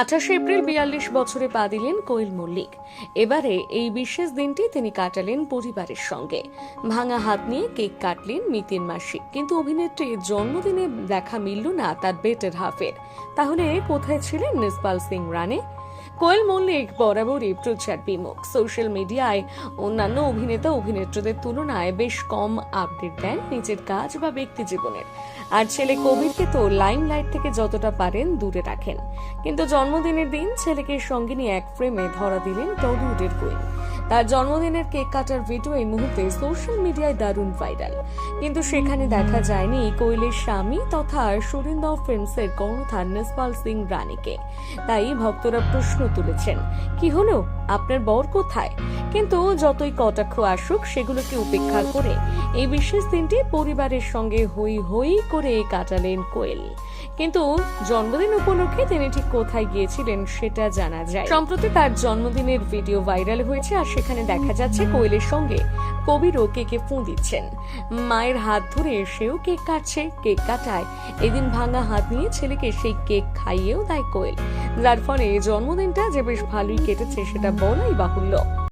আঠাশে এপ্রিল বিয়াল্লিশ বছরে পা দিলেন কোয়েল মল্লিক। এবারে এই বিশেষ দিনটি তিনি কাটালেন পরিবারের সঙ্গে। ভাঙা হাত নিয়ে কেক কাটলেন নিতিন মাসি। কিন্তু অভিনেত্রীর জন্মদিনে দেখা মিলল না তার বেটের হাফের। তাহলে কোথায় ছিলেন নিসপাল সিং রানে? কোয়েল মল্লিক বরাবরই প্রচার বিমুখ। সোশ্যাল মিডিয়ায় অন্যান্য অভিনেতা, অভিনেত্রীদের তুলনায় বেশ কম আপডেট দেন নিজের কাজ বা ব্যক্তি জীবনের। আর ছেলে কবিরকে তো লাইমলাইট থেকে যতটা পারেন দূরে রাখেন। কিন্তু জন্মদিনের দিন ছেলেকে সঙ্গে নিয়ে এক ফ্রেমে ধরা দিলেন টলিউডের কুইন তার জন্মদিনের কেক কাটার ভিডিও এই মুহূর্তে সোশ্যাল মিডিয়ায় দারুণ ভাইরাল কিন্তু সেখানে দেখা যায়নি কোয়েলের স্বামী তথা সুরিন্দর ফিল্মসের কর্ণধার নিসপাল সিং রানীকে তাই ভক্তরা প্রশ্ন তুলেছেন, কি হলো? আপনার বর কোথায়? কিন্তু যতই কটাক্ষ আসুক, সেগুলোকে উপেক্ষা করে এই বিশেষ দিনটি পরিবারের সঙ্গে হই হই করে কাটালেন কোয়েল কিন্তু জন্মদিন উপলক্ষে তিনি ঠিক কোথায় গিয়েছিলেন সেটা জানা যায় সম্প্রতি তার জন্মদিনের ভিডিও ভাইরাল হয়েছে আর সেখানে দেখা যাচ্ছে কোয়েলের সঙ্গে। কবিরও কেকে ফুঁ দিচ্ছেন। মায়ের হাত ধরে সেও কেক কাটছে, কেক কাটায়। এদিন ভাঙা হাত নিয়ে ছেলেকে সেই কেক খাইয়েও দেয় কোয়েল। যার ফলে জন্মদিনটা যে বেশ ভালোই কেটেছে, সেটা বলাই বাহুল্য।